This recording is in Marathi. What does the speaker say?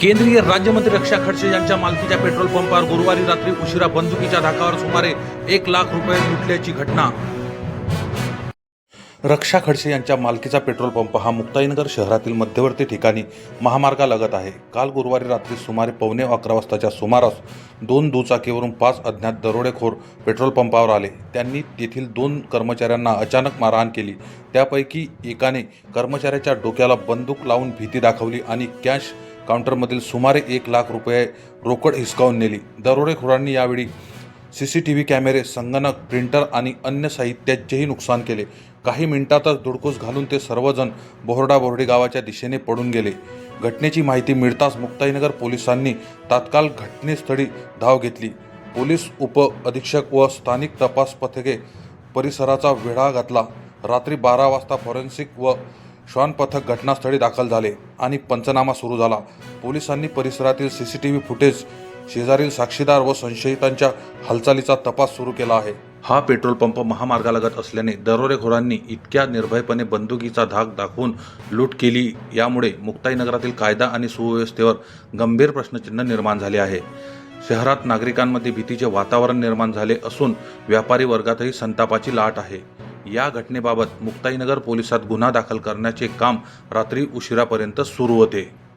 केंद्रीय राज्यमंत्री रक्षा खडसे यांच्या मालकीच्या पेट्रोल पंपावर गुरुवारी रात्री उशिरा बंदुकीच्या धाकावर सुमारे एक लाख रुपये लुटल्याची घटना. रक्षा खडसे यांच्या मालकीचा पेट्रोल पंप हा मुक्ताईनगर शहरातील मध्यवर्ती ठिकाणी महामार्गालगत आहे. काल गुरुवारी रात्री सुमारे पावणे अकरा वाजताच्या सुमारास दोन दुचाकीवरून पाच अज्ञात दरोडेखोर पेट्रोल पंपावर आले. त्यांनी तेथील दोन कर्मचाऱ्यांना अचानक मारहाण केली. त्यापैकी एकाने कर्मचाऱ्याच्या डोक्याला बंदूक लावून भीती दाखवली आणि कॅश काउंटरमधील सुमारे एक लाख रुपये रोकड हिसकावून नेली. दरोडेखोरांनी यावेळी सी सी टी व्ही कॅमेरे संगणक प्रिंटर आणि अन्य साहित्याचेही नुकसान केले. काही मिनिटातच धुडकूस घालून ते सर्वजण बोहरडा गावाच्या दिशेने पडून गेले. घटनेची माहिती मिळताच मुक्ताईनगर पोलिसांनी तात्काळ घटनेस्थळी धाव घेतली. पोलीस उप अधीक्षक व स्थानिक तपास पथके परिसराचा वेढा घातला. रात्री बारा वाजता फॉरेन्सिक व श्वान पथक घटनास्थळी दाखल झाले आणि पंचनामा सुरू झाला. पोलिसांनी परिसरातील C C T V footage शेजारील साक्षीदार व संशयितांच्या हालचालीचा तपास सुरू केला आहे. हा पेट्रोल पंप महामार्गालगत असल्याने दरोडेखोरांनी इतक्या निर्भयपणे बंदुकीचा धाक दाखवून लूट केली यामुळे मुक्ताईनगरातील कायदा आणि सुव्यवस्थेवर गंभीर प्रश्नचिन्ह निर्माण झाले आहे. शहरात नागरिकांमध्ये भीतीचे वातावरण निर्माण झाले असून व्यापारी वर्गातही संतापाची लाट आहे. या घटनेबाबत मुक्ताईनगर पोलिसात गुन्हा दाखल करण्याचे काम रात्री उशिरापर्यंत सुरू होते.